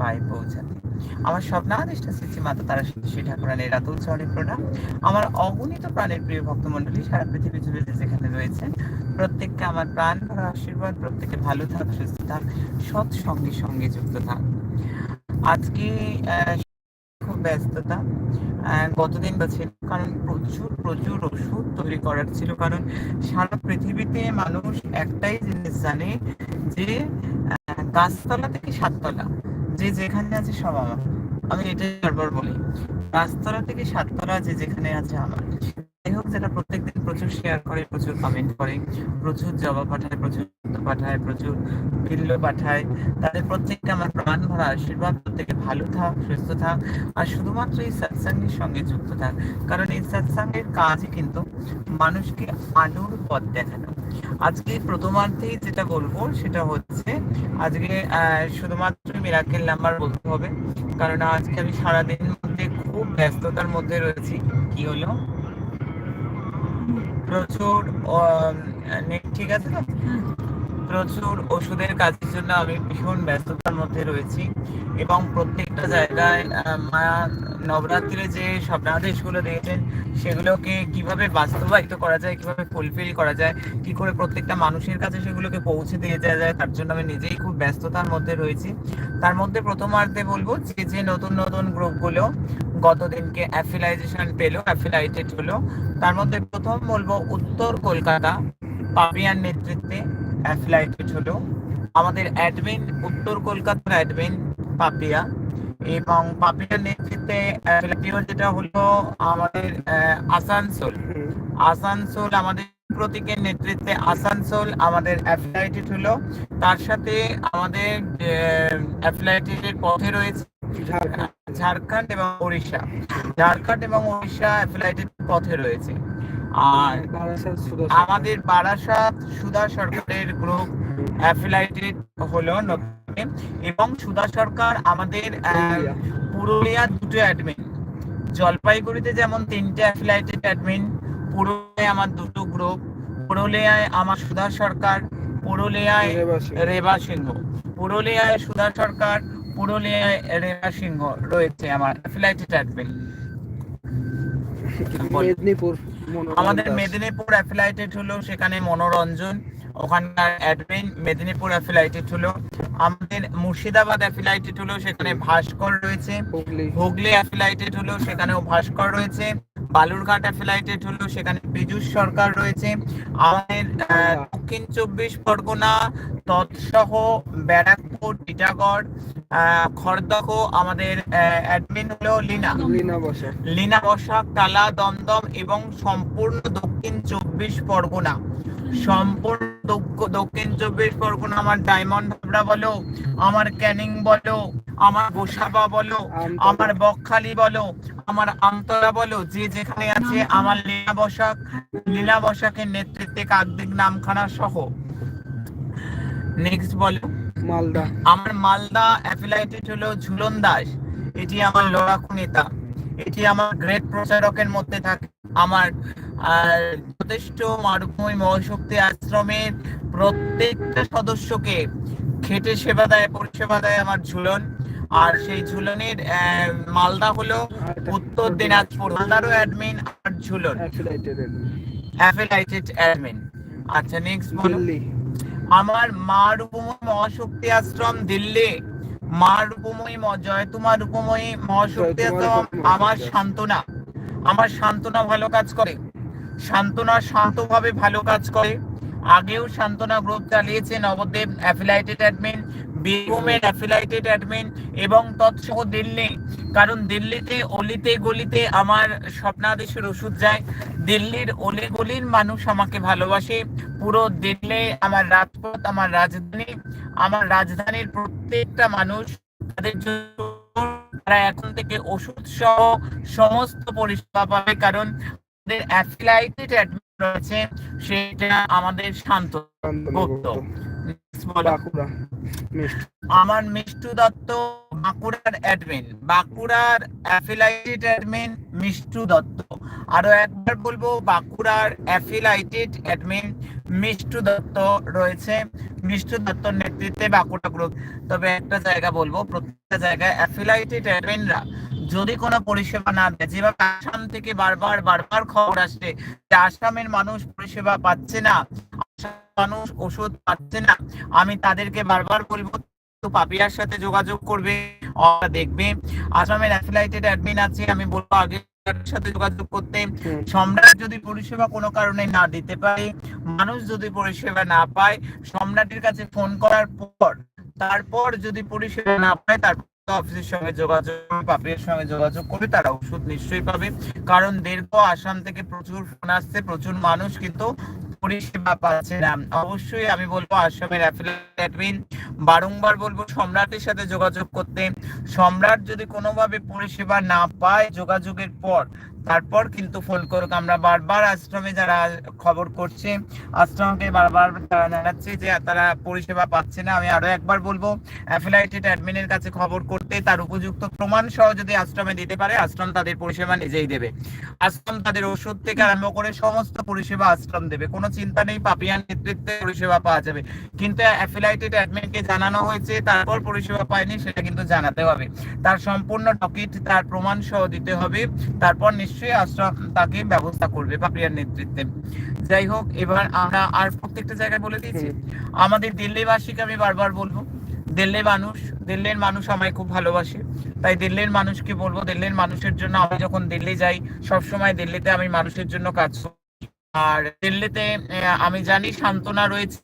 পায়ে পৌঁছাতে। আমার স্বপ্নাদিষ্ট শ্রী মাতা তারা শ্রী ঠাকুরানের রাতুল চরণে প্রণাম। আমার অগণিত প্রাণের প্রিয় ভক্তমণ্ডলী সারা পৃথিবী জুড়ে যেখানে রয়েছে প্রত্যেককে আমার প্রাণ ভরা আশীর্বাদ প্রত্যেকে ভালো থাক সুস্থ থাক সৎ সঙ্গে সঙ্গে যুক্ত থাক। আজকে খুব ব্যস্ততা। আহ, বা ছিল কারণ প্রচুর প্রচুর ওষুধ তৈরি করার ছিল। কারণ সারা পৃথিবীতে মানুষ একটাই জিনিস জানে যে গাছতলা থেকে সাততলা। যে যেখানে আছে সব আমার। আমি এটাই বারবার বলি। পাঁচতলা থেকে সাততলা যে যেখানে আছে আমার। যাই হোক যেটা প্রত্যেকদিন প্রচুর শেয়ার করে, প্রচুর কমেন্ট করে, প্রচুর জবাব পাঠায়, প্রচুর পাঠায়, প্রচুর বিল্ল পাঠায়। তাদের প্রত্যেককে আমার প্রাণ ভরা আশীর্বাদ। প্রত্যেকে ভালো থাক, সুস্থ থাক, আর শুধুমাত্র এই সৎসঙ্গের সঙ্গে যুক্ত থাক। কারণ এই সৎসঙ্গের কাজই কিন্তু মানুষকে আলোর পথ দেখানো। আজকে প্রথমার্ধেই যেটা বলব, সেটা হচ্ছে আজকে শুধুমাত্র মিরাকেল নাম্বার বলতে হবে। কারণ আজকে আমি সারাদিন মধ্যে খুব ব্যস্ততার মধ্যে রয়েছি। কি হলো? প্রচুর নেট ঠিক আছে প্রচুর ওষুধের কাজের জন্য আমি ভীষণ ব্যস্ততার মধ্যে রয়েছি এবং প্রত্যেকটা জায়গায় মা নবরাত্রিরে যে স্বপ্নাদেশগুলো দিয়েছেন, সেগুলোকে কীভাবে বাস্তবায়িত করা যায়, কীভাবে ফুলফিল করা যায়, কি করে প্রত্যেকটা মানুষের কাছে সেগুলোকে পৌঁছে দিয়ে দেওয়া যায় তার জন্য আমি নিজেই খুব ব্যস্ততার মধ্যে রয়েছি। তার মধ্যে প্রথমার্ধে বলব যে যে নতুন নতুন গ্রুপগুলো গতদিনকে অ্যাফিলাইজেশন পেল অ্যাফিলাইটেড হলো। তার মধ্যে প্রথম বলব উত্তর কলকাতা, পাপিয়ার নেতৃত্বে অ্যাফিলাইটেড হলো। আমাদের অ্যাডমিন উত্তর কলকাতার অ্যাডমিন পাপিয়া। এবং পাপিয়ার নেতৃত্বে যেটা হলো আমাদের আসানসোল। আসানসোল আমাদের প্রতীকের নেতৃত্বে আসানসোল আমাদের অ্যাফিলাইটেড হলো। তার সাথে আমাদের অ্যাফিলাইটেড পথে রয়েছে ঝাড়খণ্ড এবং উড়িষ্যা ঝাড়খণ্ড এবং উড়িষ্যা অ্যাফিলাইটেড পথে রয়েছে। আর আমাদের বারাসাত সুধা সরকারের গ্রুপ অ্যাফিলাইটেড হলো এবং সুধা সরকার আমাদের পুরুলিয়া। দুটো অ্যাডমিন জলপাইগুড়িতে যেমন তিনটে অ্যাফিলাইটেড অ্যাডমিন পুরুলিয়ায় আমার দুটো গ্রুপ পুরুলিয়ায় আমার সুধা সরকার পুরুলিয়ায় রেবা সিংহ। পুরুলিয়ায় সুধা সরকার পুরুলিয়ায় রেবা সিংহ রয়েছে আমার অ্যাফিলাইটেড অ্যাডমিন মেদিনীপুর আমাদের মেদিনীপুর অ্যাফিলাইটেড হলো সেখানে মনোরঞ্জন ওখানকার অ্যাডমিন মেদিনীপুর অ্যাফিলাইটেড হলো আমাদের মুর্শিদাবাদ অ্যাফিলাইটেড হলো সেখানে ভাস্কর রয়েছে। হুগলি। হুগলি অ্যাফিলাইটেড হলো সেখানেও ভাস্কর রয়েছে। বালুরঘাট অ্যাফিলাইটেড হলো সেখানে পীযুষ সরকার রয়েছে। আমাদের দক্ষিণ চব্বিশ পরগনা তৎসহ ব্যারাকপুর টিটাগড় খড়দহ আমাদের অ্যাডমিন হলো লিনা। লীনা বসা লীনা বসাক টালা দমদম এবং সম্পূর্ণ দক্ষিণ চব্বিশ পরগনা। সম্পূর্ণ দক্ষিণ চব্বিশ পরগনা আমার ডায়মন্ড হাবড়া বলো আমার ক্যানিং বলো আমার গোসাবা বলো আমার বকখালি বলো আমার আমতলা বলো যে যেখানে আছে আমার লীনা বসাক লীনা বসাকের নেতৃত্বে কাকদিক নামখানা সহ। নেক্সট বলো। মালদা। আমার মালদা অ্যাফিলাইটেড হলো ঝুলন দাস। এটি আমার লড়াকু নেতা। এটি আমার গ্রেট প্রচারকের মধ্যে থাকে। আমার আর যথেষ্ট মারুকময় মহাশক্তি আশ্রমের প্রত্যেকটা সদস্যকে খেটে সেবা দেয় পরিষেবা দেয় আমার ঝুলন। আর সেই ঝুলনের মালদা হলো উত্তর দিনাজপুর। মালদারও অ্যাডমিন আর ঝুলন। অ্যাফিলাইটেড অ্যাডমিন আচ্ছা নেক্সট বলো। আমার মা রূপময়ী মহাশক্তি আশ্রম দিল্লি। মা রূপময়ী ম- জয়তুমা রূপময়ী মহাশক্তি আশ্রম। আমার সান্ত্বনা। আমার সান্ত্বনা ভালো কাজ করে। সান্ত্বনা শান্তভাবে ভালো কাজ করে। আগেও সান্ত্বনা গ্রুপ চালিয়েছে নবদ্বীপ। অ্যাফিলাইটেড অ্যাডমিন বীরভূমের অ্যাফিলাইটেড অ্যাডমিন এবং তৎসহ দিল্লি। কারণ দিল্লিতে অলিতে গলিতে আমার স্বপ্নাদেশের ওষুধ যায়। দিল্লির অলি গলির মানুষ আমাকে ভালোবাসে। পুরো দিল্লি আমার রাজপথ আমার রাজধানী আমার রাজধানীর প্রত্যেকটা মানুষ তাদের জন্য তারা এখন থেকে ওষুধ সহ সমস্ত পরিষেবা পাবে। কারণ আমাদের অ্যাফিলাইটেড অ্যাডমিন রয়েছে সেটা আমাদের শান্ত গুপ্ত আমার মিষ্টু দত্ত বাঁকুড়ার অ্যাডমিন বাঁকুড়ার অ্যাফিলাইটেড অ্যাডমিন মিষ্টু দত্ত। আরও একবার বলব বাঁকুড়ার অ্যাফিলাইটেড অ্যাডমিন মিষ্টু দত্ত রয়েছে। মিষ্টু দত্তর নেতৃত্বে বাঁকুড়া গ্রুপ তবে একটা জায়গা বলব প্রত্যেকটা জায়গায় অ্যাফিলাইটেড অ্যাডমিনরা যদি কোনো পরিষেবা না দেয় যেভাবে আসাম থেকে বারবার বারবার খবর আসছে যে আসামের মানুষ পরিষেবা পাচ্ছে না মানুষ ওষুধ পাচ্ছে না। আমি তাদেরকে বারবার বলব পাপিয়ার সাথে যোগাযোগ করবে ওরা দেখবে। আসামের অ্যাফিলাইটেড অ্যাডমিন আছে আমি বলব আগে সাথে যোগাযোগ করতে। সম্রাট যদি পরিষেবা কোনো কারণে না দিতে পারে মানুষ যদি পরিষেবা না পায় সম্রাটের কাছে ফোন করার পর তারপর যদি পরিষেবা না পায় তারপর অফিসের সঙ্গে যোগাযোগ পাপিয়ার সঙ্গে যোগাযোগ করবে তারা ওষুধ নিশ্চয়ই পাবে। কারণ দীর্ঘ আসাম থেকে প্রচুর ফোন আসছে প্রচুর মানুষ কিন্তু পরিষেবা পাচ্ছে না অবশ্যই আমি বলব আসামের অ্যাফিলিয়েটবিন বারংবার বলব সম্রাটের সাথে যোগাযোগ করতে। সম্রাট যদি কোনোভাবে পরিষেবা না পায়, যোগাযোগের পর তারপর কিন্তু ফোন করুক। আমরা বারবার আশ্রমে যারা খবর করছে, আশ্রমকে বারবার তারা জানাচ্ছে যে তারা পরিষেবা পাচ্ছে না। আমি আরও একবার বলব অ্যাফিলাইটেড অ্যাডমিনের কাছে খবর করতে তার উপযুক্ত প্রমাণ সহ যদি আশ্রমে দিতে পারে, আশ্রম তাদের পরিষেবা নিজেই দেবে। আশ্রম তাদের ওষুধ থেকে আরম্ভ করে সমস্ত পরিষেবা আশ্রম দেবে। কোনো চিন্তা নেই পাপিয়ান নেতৃত্বে পরিষেবা পাওয়া যাবে। কিন্তু অ্যাফিলাইটেড অ্যাডমিনকে জানানো হয়েছে, তারপর পরিষেবা পায়নি, সেটা কিন্তু জানাতে হবে। তার সম্পূর্ণ টকিট তার প্রমাণ সহ দিতে হবে। তারপর নিশ্চয়ই আশ্রম তাকে ব্যবস্থা করবে পাপিয়ার নেতৃত্বে। যাই হোক এবার আমরা আর প্রত্যেকটা জায়গায় বলে দিয়েছি আমাদের দিল্লিবাসীকে আমি বারবার বলব দিল্লির মানুষ দিল্লির মানুষ আমায় খুব ভালোবাসে। তাই দিল্লির মানুষকে বলব দিল্লির মানুষের জন্য আমি যখন দিল্লি যাই সবসময় দিল্লিতে আমি মানুষের জন্য কাজ আর দিল্লিতে আমি জানি সান্ত্বনা রয়েছে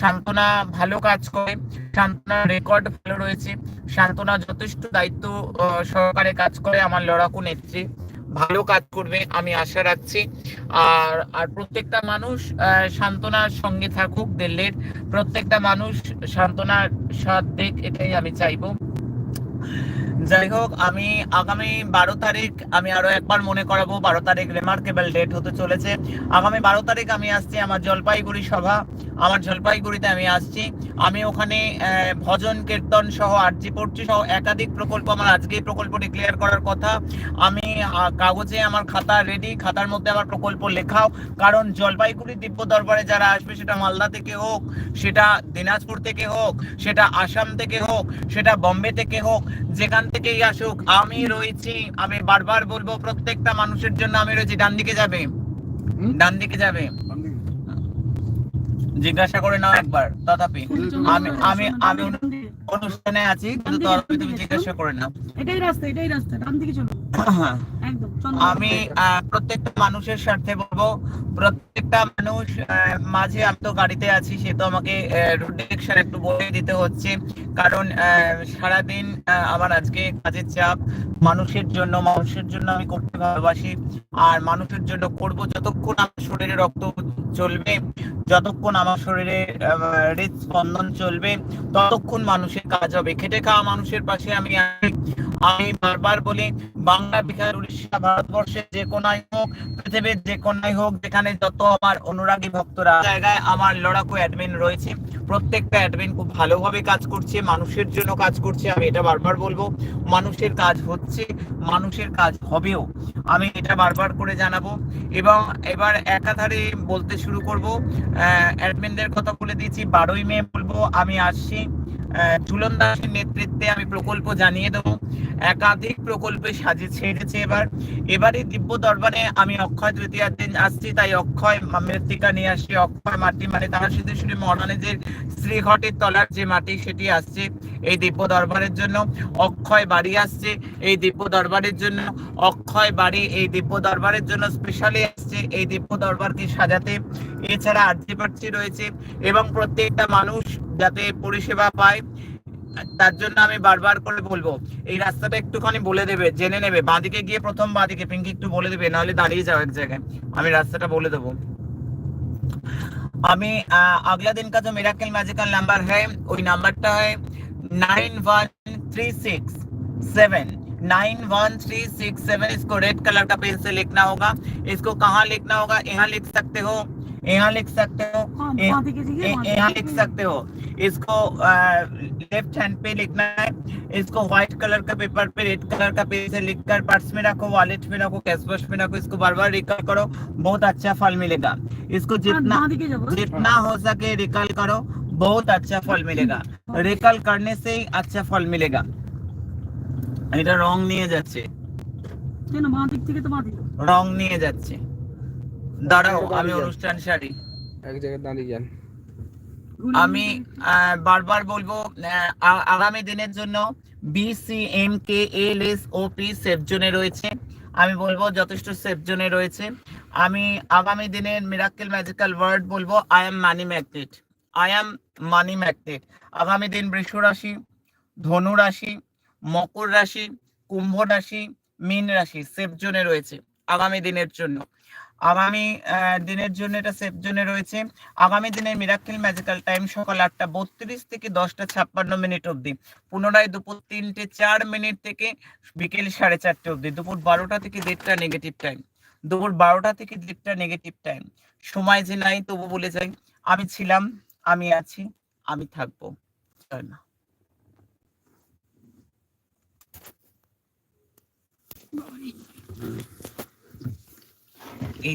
সান্ত্বনা ভালো কাজ করে সান্ত্বনার রেকর্ড ভালো রয়েছে সান্ত্বনা যথেষ্ট দায়িত্ব সহকারে কাজ করে আমার লড়াকু নেত্রী। ভালো কাজ করবে, আমি আশা রাখছি। আর আর প্রত্যেকটা মানুষ সান্ত্বনার সঙ্গে থাকুক দিল্লির। প্রত্যেকটা মানুষ সান্ত্বনার সাথ এটাই আমি চাইব। যাই হোক, আমি আগামী বারো তারিখ, আমি আরও একবার মনে করাবো, বারো তারিখ রেমার্কেবল ডেট হতে চলেছে। আগামী বারো তারিখ আমি আসছি আমার জলপাইগুড়ি সভা। আমার জলপাইগুড়িতে আমি আসছি। আমি ওখানে ভজন কীর্তন সহ আরজি পড়ছি সহ একাধিক প্রকল্প। আমার আজকে প্রকল্প ডিক্লেয়ার করার কথা। আমি কাগজে আমার খাতা রেডি খাতার মধ্যে আমার প্রকল্প লেখাও। কারণ জলপাইগুড়ি দিব্য দরবারে যারা আসবে সেটা মালদা থেকে হোক সেটা দিনাজপুর থেকে হোক সেটা আসাম থেকে হোক সেটা বম্বে থেকে হোক যেখান থেকেই আসুক আমি রয়েছি। আমি বারবার বলব প্রত্যেকটা মানুষের জন্য আমি রয়েছি। ডান দিকে যাবে। ডান দিকে যাবে। জিজ্ঞাসা করে নাও একবার, তথাপি। আমি আমি আমি অনুষ্ঠানে আছি, কিন্তু তুমি জিজ্ঞাসা করে নাও। এটাই রাস্তা এটাই রাস্তা, ডান দিকে চলো। আমি প্রত্যেকটা মানুষের স্বার্থে বলব। প্রত্যেকটা মানুষ মাঝে আমি তো গাড়িতে আছি, সে তো আমাকে রুট একটু বলে দিতে হচ্ছে। কারণ সারাদিন আমার আজকে কাজের চাপ। মানুষের জন্য মানুষের জন্য আমি করতে ভালোবাসি। আর মানুষের জন্য করব যতক্ষণ আমার শরীরে রক্ত চলবে, যতক্ষণ আমার শরীরে হৃদস্পন্দন চলবে, ততক্ষণ মানুষের কাজ হবে। খেটে খাওয়া মানুষের পাশে আমি। আমি বারবার বলি, বাংলা বিহার, উড়িষ্যা ভারতবর্ষে যে কোনায় হোক, পৃথিবীর যে কোনায় হোক, যেখানে যত আমার অনুরাগী ভক্তরা জায়গায় আমার লড়াকু অ্যাডমিন রয়েছে, প্রত্যেকটা অ্যাডমিন খুব ভালোভাবে কাজ করছে, মানুষের জন্য কাজ করছে, আমি এটা বারবার বলব। মানুষের কাজ হচ্ছে, মানুষের কাজ হবেও। আমি এটা বারবার করে জানাব এবং এবার একাধারে বলতে শুরু করব অ্যাডমিনদের কথা বলে দিয়েছি বারোই মে বলব, আমি আসছি। ঝুলন দাসের নেতৃত্বে আমি প্রকল্প জানিয়ে দেবো। একাধিক প্রকল্পে সাজে ছেড়েছে এবার। এবারে দিব্য দরবারে আমি অক্ষয় তৃতীয়ার দিন আসছি, তাই অক্ষয় মৃত্তিকা নিয়ে আসছি। অক্ষয় মাটি মানে তার সিদ্ধেশ্বরী মহারানীদের শ্রীঘটের তলার যে মাটি, সেটি আসছে এই দিব্য দরবারের জন্য। অক্ষয় বাড়ি আসছে এই দিব্য দরবারের জন্য। অক্ষয় বাড়ি এই দিব্য দরবারের জন্য স্পেশালি আসছে এই দিব্য দরবারকে সাজাতে। এছাড়া আরজি পার্টি রয়েছে এবং প্রত্যেকটা মানুষ যাতে পরিষেবা পায়, তার জন্য আমি বারবার করে বলব, এই রাস্তাটা একটুখানি বলে দেবে, জেনে নেবে। বাঁদিকে গিয়ে প্রথম বাঁদিকে, পিঙ্কি একটু বলে দেবে, নাহলে দাঁড়িয়ে যাও এক জায়গায়। আমি রাস্তাটা বলে দেবো। আমি अगला दिन का जो मेराकल मैजिकल नंबर है वही नंबर टा है 91367 91367 इसको रेड कलर का पेन से लिखना होगा। इसको कहाँ लिखना होगा? यहाँ लिख सकते हो। यहाँ लिख सकते हो हाँ ए- बाँ दिखे जाइए ए- बाँ यहाँ दिखे लिख जाइए। सकते हो इसको लेफ्ट हैंड पे लिखना है इसको व्हाइट कलर का पेपर पे रेड कलर का पेज से लिखकर पर्स में रखो वॉलेट में रखो कैश बॉक्स में रखो इसको बार बार रिकॉल करो बहुत अच्छा फल मिलेगा इसको हाँ, जितना बाँ दिखे जाओ जितना हो सके रिकॉल करो बहुत अच्छा फल मिलेगा रिकल करने से ही अच्छा फल मिलेगा এটা রং নিয়ে যাচ্ছে কেন মা দিক থেকে তো মা দিল রং নিয়ে যাচ্ছে দাঁড়াও আমি অনুষ্ঠান সারি। এক জায়গায় দাঁড়িয়ে যান। আমি বারবার বলব আগামী দিনের জন্য বিসিএম কে এল এস ওপি সেফ জোনে রয়েছে। আমি বলব যথেষ্ট সেফ জোনে রয়েছে। আমি আগামী দিনের মিরাক্কেল ম্যাজিক্যাল ওয়ার্ড বলব I am money magnet I am money magnet আগামী দিন বৃষ রাশি ধনু রাশি মকর রাশি কুম্ভ রাশি মীন রাশি সেফ জোনে রয়েছে আগামী দিনের জন্য। আগামী দিনের জন্য এটা সেফ জোনে রয়েছে। আগামী দিনের মিরাক্কেল ম্যাজিক্যাল টাইম সকাল আটটা বত্রিশ থেকে দশটা ছাপ্পান্ন মিনিট অবধি। পুনরায় দুপুর তিনটে চার মিনিট থেকে বিকেল সাড়ে চারটে অবধি। দুপুর বারোটা থেকে দেড়টা নেগেটিভ টাইম দুপুর বারোটা থেকে দেড়টা নেগেটিভ টাইম সময় যে নাই, তবু বলে যাই, আমি ছিলাম, আমি আছি, আমি থাকব। বাবারে। এই